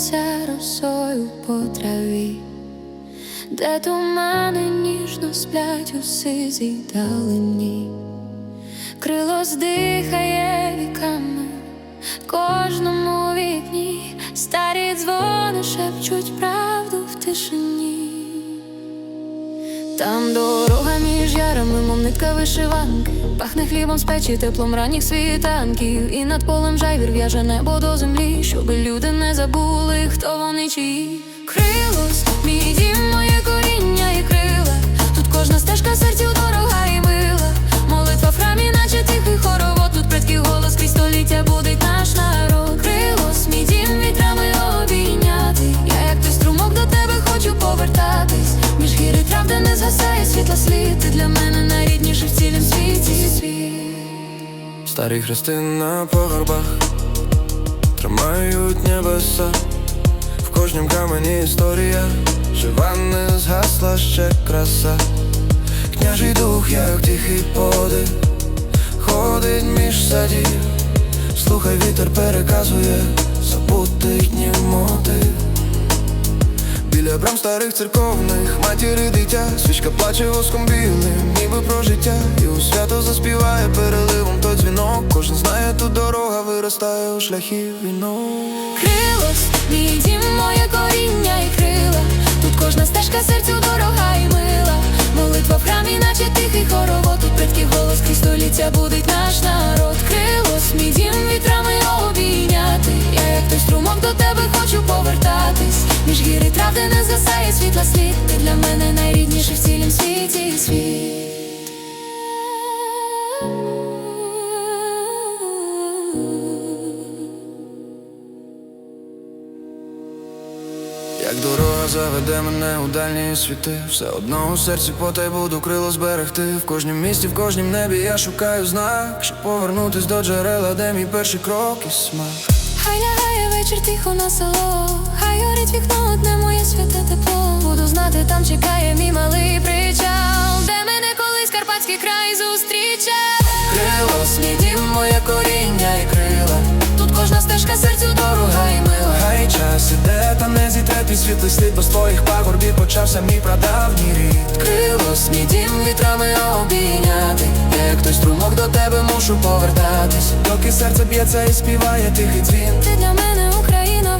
котиться росою по траві, де тумани ніжно сплять у сизій далині, крило здихає віками кожному вікні, старі дзвони шепчуть правду в тишині. Там дорога між ярами, мов нитка вишиванки Пахне хлібом з печі, теплом ранніх світанків. І над полем жайвір в'яже небо до землі, Щоби люди не забули, хто вони чиї. Крилось, мій дім, моє коріння і крила. Тут кожна стежка серцю дорога і мила. Молитва в храмі, наче тихий хоровод. Тут предків голос крізь століття будить наш народ. Крилось, мій дім вітрами обійняти. Я як той струмок до тебе хочу повертатись. Між гір і трав, де не згасає світла слід для мене Старі хрести на погорбах тримають небеса, в кожнім камені історія, жива не згасла ще краса, княжий дух, як тихий подих, ходить між садів, слухай, вітер переказує забутих днів мотив. Біля брам старих церковних, матір і дитя, свічка плаче воском білим, ніби про життя, і у свято заспіває тут дорога виростає у шляхів вінок. Крилось, мій дім, моє коріння і крила. Тут кожна стежка серцю дорога і мила. Молитва в храмі, наче тихий хоровод. Тут предків голос крізь століття будить наш народ. Крилось, мій дім вітрами обійняти. Я як той струмок до тебе хочу повертатись. Між гір і трав, де не згасає світла слід. Ти для мене найрідніший в цілім світі світ Як дорога заведе мене у дальні світи, все одно у серці потай буду крило зберегти. В кожнім місті, в кожнім небі я шукаю знак, щоб повернутись до джерела, де мій перший крок і смак. Хай лягає вечір тихо на село, хай горить вікно одне моє святе тепло. Буду знати, там чекає мій малий причал, де мене колись карпатський край зустрічав. Крило, Мій дім, моє коріння твій світлий слід, бо з твоїх пагорбів почався мій прадавній рід. Крилось, мій дім вітрами обійняти. Як той струмок до тебе мушу повертатись. Доки серце б'ється і співає тихий дзвін. Ти для мене Україна,